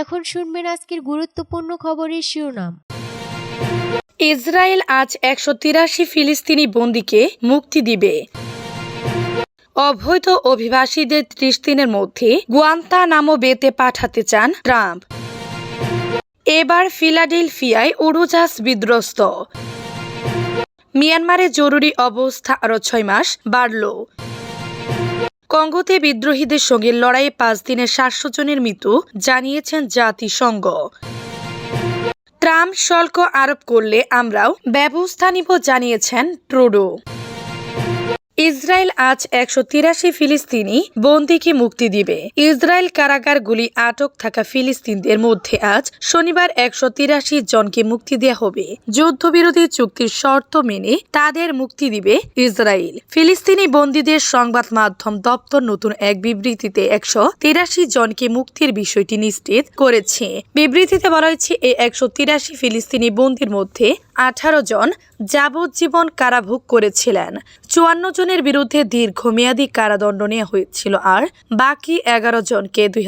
এখন শুনবেন আজকের গুরুত্বপূর্ণ খবরের শিরোনাম। ইসরায়েল আজ একশো তিরাশি ফিলিস্তিনি বন্দীকে মুক্তি দিবে। অবৈধ অভিবাসীদের ত্রিশ দিনের মধ্যে গুয়ান্তা নামো বেতে পাঠাতে চান ট্রাম্প। এবার ফিলাডেলফিয়ায় উড়োজাহাজ বিধ্বস্ত। মিয়ানমারে জরুরি অবস্থা আরও ছয় মাস বাড়ল। কঙ্গোতে বিদ্রোহীদের সঙ্গে লড়াইয়ে পাঁচ দিনে সাতশো জনের মৃত্যু জানিয়েছেন জাতিসংঘ। ট্রাম্প শুল্ক আরোপ করলে আমরাও ব্যবস্থা নিব, জানিয়েছেন ট্রুডো। ইসরায়েল আজ একশো তিরাশি ফিলিস্তিনি বন্দীকে মুক্তি দিবে। ইসরায়েল কারাগারগুলি আটক থাকা ফিলিস্তিনদের মধ্যে আজ শনিবার একশো তিরাশি জনকে মুক্তি দেওয়া হবে। যুদ্ধবিরোধী চুক্তির শর্ত মেনে তাদের মুক্তি দিবে ইসরায়েল। ফিলিস্তিনি বন্দীদের সংবাদ মাধ্যম দপ্তর নতুন এক বিবৃতিতে একশো তিরাশি জনকে মুক্তির বিষয়টি নিশ্চিত করেছে। বিবৃতিতে বলা হয়েছে, এই একশো তিরাশি ফিলিস্তিনি বন্দীর মধ্যে আঠারো জন যাবজ্জীবন কারাভোগ করেছিলেন। চুয়ান্ন জনের বিরুদ্ধে দীর্ঘমেয়াদী কারাদণ্ড নেওয়া হয়েছিল আর বাকি এগারো জনকে দুই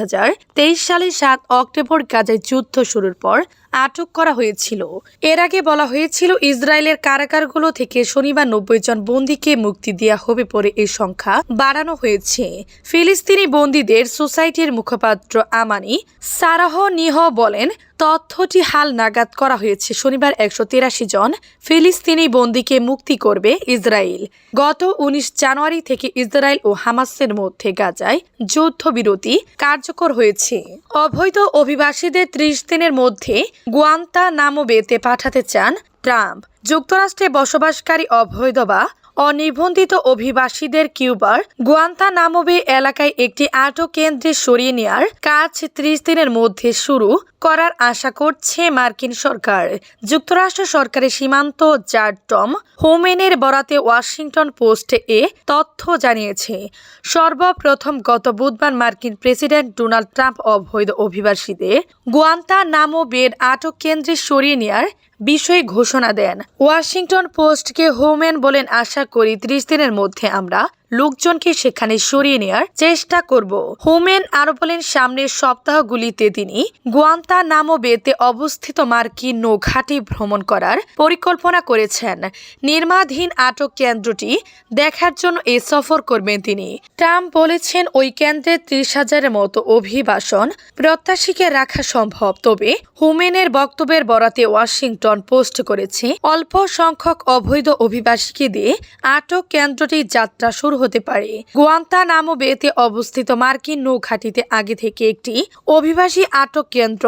সালের সাত অক্টোবর গাজায় যুদ্ধ শুরুর পর আটক করা হয়েছিল। এর আগে বলা হয়েছিল, ইসরায়েলের কারাগারগুলো থেকে শনিবার নব্বই জন বন্দীকে মুক্তি দেওয়া হবে পরে এই সংখ্যা বাড়ানো হয়েছে। ফিলিস্তিনি বন্দীদের সোসাইটির মুখপাত্র আমানি সারাহ নিহ বলেন, তথ্যটি হাল নাগাদ করা হয়েছে। শনিবার একশো তিরাশি জন ফিলিস্তিনি বন্দীকে মুক্তি করবে ইসরায়েল। গত উনিশ জানুয়ারি থেকে ইসরায়েল ও হামাসের মধ্যে গাজায় যুদ্ধবিরতি কার্যকর হয়েছে। অবৈধ অভিবাসীদের ত্রিশ দিনের মধ্যে গুয়ান্তা নামোবেতে পাঠাতে চান ট্রাম্প। যুক্তরাষ্ট্রে বসবাসকারী অবৈধ বা অনিবন্ধিত অভিবাসীদের কিউবার গুয়ান্তা নামোবে এলাকায় একটি আটক কেন্দ্রে সরিয়ে নেওয়ার কাজ ত্রিশ দিনের মধ্যে শুরু করার আশা করছে মার্কিন সরকার। যুক্তরাষ্ট্র সরকারের সীমান্ত জার টম হোমেনের বরাতে ওয়াশিংটন পোস্টে এ তথ্য জানিয়েছে। সর্বপ্রথম গত বুধবার মার্কিন প্রেসিডেন্ট ডোনাল্ড ট্রাম্প অবৈধ অভিবাসীদের গুয়ান্তা নামো বেড আটক কেন্দ্রে সরিয়ে নেওয়ার বিষয়ে ঘোষণা দেন। ওয়াশিংটন পোস্টকে হোম্যান বলেন আশা করি ত্রিশ দিনের মধ্যে আমরা লোকজনকে সেখানে সরিয়ে নেওয়ার চেষ্টা করব। হোমেন আরও বলেন সামনের সপ্তাহগুলিতে তিনি গুয়ান্তা নামো বেতে অবস্থিত মার্কিন নৌঘাটি ভ্রমণ করার পরিকল্পনা করেছেন। নির্মাধীন আটক কেন্দ্রটি দেখার জন্য এ সফর করবেন তিনি। ট্রাম্প বলেছেন, ওই কেন্দ্রে ত্রিশ হাজারের মতো অভিবাসন প্রত্যাশীকে রাখা সম্ভব। তবে হুমেনের বক্তব্যের বরাতে ওয়াশিংটন পোস্ট করেছে, অল্প সংখ্যক অবৈধ অভিবাসীকে দিয়ে আটক কেন্দ্রটি যাত্রা শুরু হতে পারে। গোয়ান্তা নামো বেতে অবস্থিত মার্কিন নৌঘাটিতে আগে থেকে একটি অভিবাসী আটক কেন্দ্র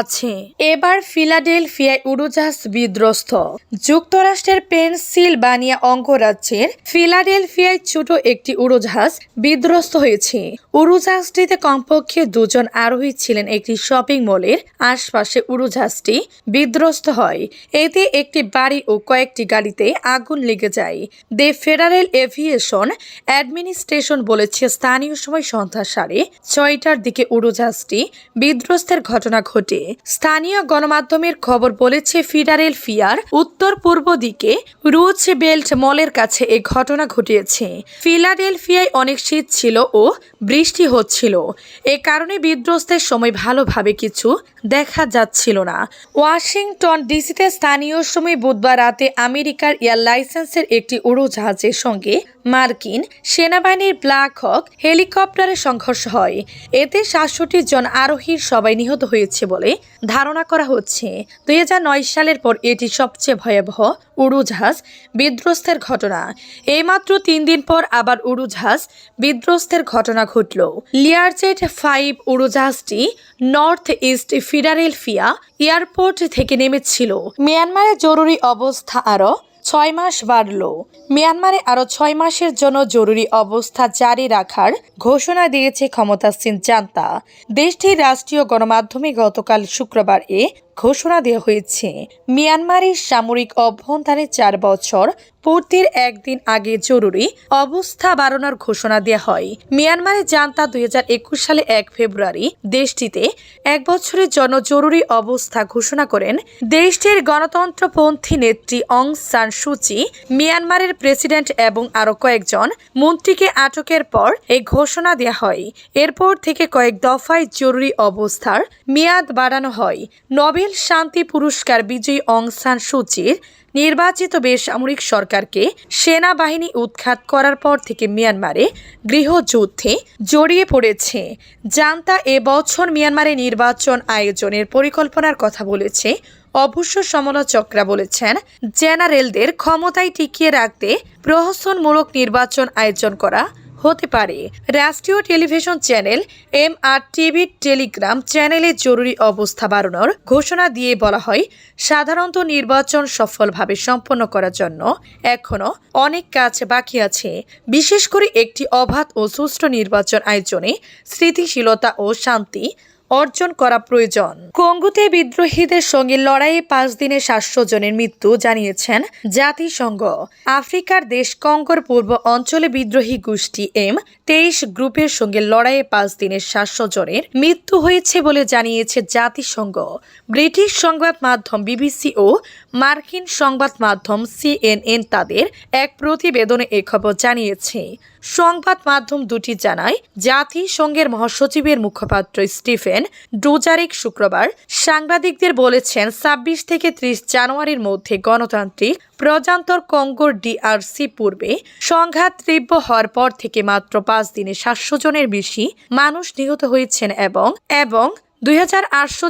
আছে। এবার ফিলাডেলফিয়ায় উড়োজাহাজ বিধ্বস্ত। যুক্তরাষ্ট্রের পেনসিলভানিয়া অঙ্গরাজ্যের ফিলাডেলফিয়ায় ছোট একটি উড়োজাহাজ বিধ্বস্ত হয়েছে। উড়োজাহাজটিতে কমপক্ষে দুজন আরোহী ছিলেন একটি শপিং মলের আশপাশে উড়োজাহাজটি বিধ্বস্ত হয়। এতে একটি বাড়ি ও কয়েকটি গাড়িতে আগুন লেগে যায়। দে ফেডারেল এভিয়েশন অ্যাডমিনিস্ট্রেশন বলেছে, স্থানীয় সময় সন্ধ্যা সাড়ে ছয়টার দিকে উড়োজাহাজটি বিধ্বস্তের ঘটনা ঘটে। স্থানীয় গণমাধ্যমের খবর বলেছে, ফিডারেল ফিয়ার উত্তর পূর্ব দিকে রুচ বেল্ট মলের কাছে এ ঘটনা ঘটিয়েছে। ফিলাডেলফিয়ায় অনেক শীত ছিল ও বৃষ্টি হচ্ছিল। এ কারণে বিধ্বস্তের সময় ভালোভাবে কিছু দেখা যাচ্ছিল না। ওয়াশিংটন ডিসিতে স্থানীয় সময় বুধবার রাতে আমেরিকার এয়ার লাইসেন্সের একটি উড়োজাহাজের সঙ্গে মার্কিন সেনাবাহিনীর ব্ল্যাক হক হেলিকপ্টারের সংঘর্ষ হয়। এতে সাতষট্টি জন আরোহীর সবাই নিহত হয়েছে বলে ধারণা করা হচ্ছে দুই হাজার নয় সালের পর এটি সবচেয়ে ভয়াবহ উড়োজাহাজ বিধ্বস্তের ঘটনা। এইমাত্র তিন দিন পর আবার উড়োজাহাজ বিধ্বস্তের ঘটনা ঘটল। লিয়ারজেট ফাইভ উড়োজাহাজটি নর্থ ইস্ট ফিডারেলফিয়া এয়ারপোর্ট থেকে নেমেছিল। মিয়ানমারের জরুরি অবস্থা আরও ছয় মাস বাড়ল। মিয়ানমারে আরও ছয় মাসের জন্য জরুরি অবস্থা জারি রাখার ঘোষণা দিয়েছে ক্ষমতাসীন জান্তা। দেশটির রাষ্ট্রীয় গণমাধ্যমে গতকাল শুক্রবার এ ঘোষণা দেওয়া হয়েছে। মিয়ানমারের সামরিক অভ্যন্তরে চার বছর পূর্তির একদিন আগে জরুরি অবস্থা বাড়ানোর ঘোষণা দেওয়া হয়। মিয়ানমারে জানতা দু হাজার একুশ সালে এক ফেব্রুয়ারি দেশটিতে এক বছরের জন্য জরুরি অবস্থা ঘোষণা করেন দেশটির গণতন্ত্রপন্থী নেত্রী অং সান সুচি মিয়ানমারের প্রেসিডেন্ট এবং আরও কয়েকজন মন্ত্রীকে আটকের পর এই ঘোষণা দেওয়া হয়। এরপর থেকে কয়েক দফায় জরুরি অবস্থার মেয়াদ বাড়ানো হয়। নোবেল শান্তি পুরস্কার বিজয়ী অং সান সুচির নির্বাচিত বেসামরিক সরকারকে সেনাবাহিনী উৎখাত করার পর থেকে মিয়ানমারে গৃহযুদ্ধে জড়িয়ে পড়েছে। জান্তা এবছর মিয়ানমারে নির্বাচন আয়োজনের পরিকল্পনার কথা বলেছে, অবশ্য সমালোচকরা বলেছেন, জেনারেলদের ক্ষমতায় টিকিয়ে রাখতে প্রহসনমূলক নির্বাচন আয়োজন করা হতে পারে। রাষ্ট্রীয় television channel M R TV Telegram চ্যানেলে জরুরি অবস্থা বাড়ানোর ঘোষণা দিয়ে বলা হয়, সাধারণত নির্বাচন সফলভাবে সম্পন্ন করার জন্য এখনও অনেক কাজ বাকি আছে। বিশেষ করে একটি অবাধ ও সুষ্ঠু নির্বাচন আয়োজনে স্থিতিশীলতা ও শান্তি অর্জন করা প্রয়োজন। কঙ্গুতে বিদ্রোহীদের সঙ্গে লড়াইয়ে পাঁচ দিনে সাতশো জনের মৃত্যু জানিয়েছেন জাতিসংঘ। আফ্রিকার দেশ কঙ্গোর পূর্ব অঞ্চলে বিদ্রোহী গোষ্ঠী এম তেইশ গ্রুপের সঙ্গে লড়াইয়ে পাঁচ দিনের সাতশো জনের মৃত্যু হয়েছে বলে জানিয়েছে জাতিসংঘ। ব্রিটিশ সংবাদ মাধ্যম বিবিসি ও মার্কিন সংবাদ মাধ্যম সিএনএন তাদের এক প্রতিবেদনে এ খবর জানিয়েছে। সংবাদ মাধ্যম দুটি জানায়, জাতিসংঘের মহাসচিবের মুখপাত্র স্টিফেন ডোজারিক শুক্রবার সাংবাদিকদের বলেছেন, ছাব্বিশ থেকে ত্রিশ জানুয়ারির মধ্যে গণতান্ত্রিক প্রজান্তর কঙ্গোর ডিআরসি পূর্বে সংঘাত তীব্র হওয়ার পর থেকে মাত্র পাঁচ দিনে সাতশো জনের বেশি মানুষ নিহত হয়েছেন এবং এবং দুই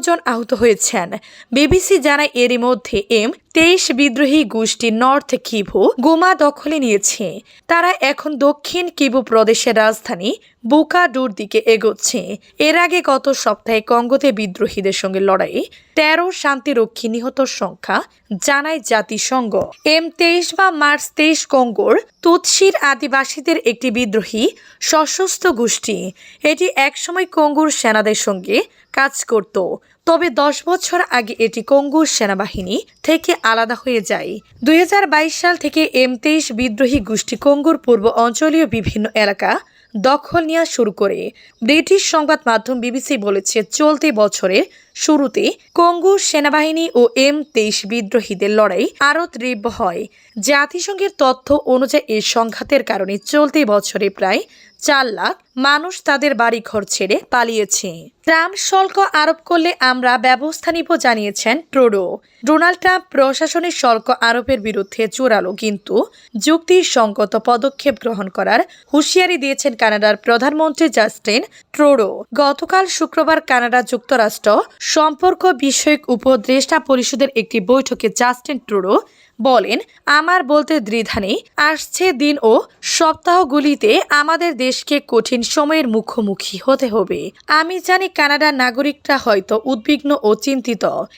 জন আহত হয়েছেন। বিবিসি জানায় এরই মধ্যে এম তেইশ বিদ্রোহী গোষ্ঠী নর্থ কিভু গোমা দখলে নিয়েছে। তারা এখন দক্ষিণ কিভু প্রদেশের রাজধানী বুকাডুর দিকে এগোচ্ছে। এর আগে গত সপ্তাহে কঙ্গোতে বিদ্রোহীদের সঙ্গে লড়াইয়ে তেরো শান্তিরক্ষী নিহত সংখ্যা জানায় জাতিসংঘ। এম তেইশ বা মার্চ তেইশ কঙ্গোর তুৎসির আদিবাসীদের একটি বিদ্রোহী সশস্ত্র গোষ্ঠী। এটি একসময় কঙ্গুর সেনাদের সঙ্গে কাজ করত। তবে দশ বছর আগে এটি কঙ্গুর সেনাবাহিনী থেকে আলাদা হয়ে যায়। দুই হাজার বাইশ সাল থেকে এম তেইশ বিদ্রোহী গোষ্ঠী কঙ্গুর পূর্ব অঞ্চলীয় বিভিন্ন এলাকা দখল নেওয়া শুরু করে। ব্রিটিশ সংবাদ মাধ্যম বিবিসি বলেছে, চলতি বছরের শুরুতে কঙ্গু সেনাবাহিনী ও এম তেইশ বিদ্রোহীদের লড়াই আরও তীব্র হয়। জাতিসংঘের তথ্য অনুযায়ী এই সংঘাতের কারণে চলতি বছরে প্রায় চার লাখ মানুষ তাদের বাড়ি ঘর ছেড়ে পালিয়েছে। ট্রাম্প শুল্ক আরোপ করলে আমরা ব্যবস্থা নিব, জানিয়েছেন ট্রুডো। ডোনাল্ড ট্রাম্প প্রশাসনের শুল্ক আরোপের বিরুদ্ধে জোরালো, কিন্তু যুক্তিসঙ্গত পদক্ষেপ গ্রহণ করার হুঁশিয়ারি দিয়েছেন কানাডার প্রধানমন্ত্রী জাস্টিন ট্রুডো। গতকাল শুক্রবার কানাডা যুক্তরাষ্ট্র সম্পর্ক বিষয়ক উপদেষ্টা পরিষদের একটি বৈঠকে জাস্টিন ট্রুডো বলেন, আমার বলতে দ্বিধা নেই। আসছে দিন ও সপ্তাহগুলিতে আমাদের দেশকে কঠিন সময়ের মুখোমুখি হতে হবে। আমি জানি কানাডার নাগরিকরা হয়তো উদ্বিগ্ন ও চিন্তিত।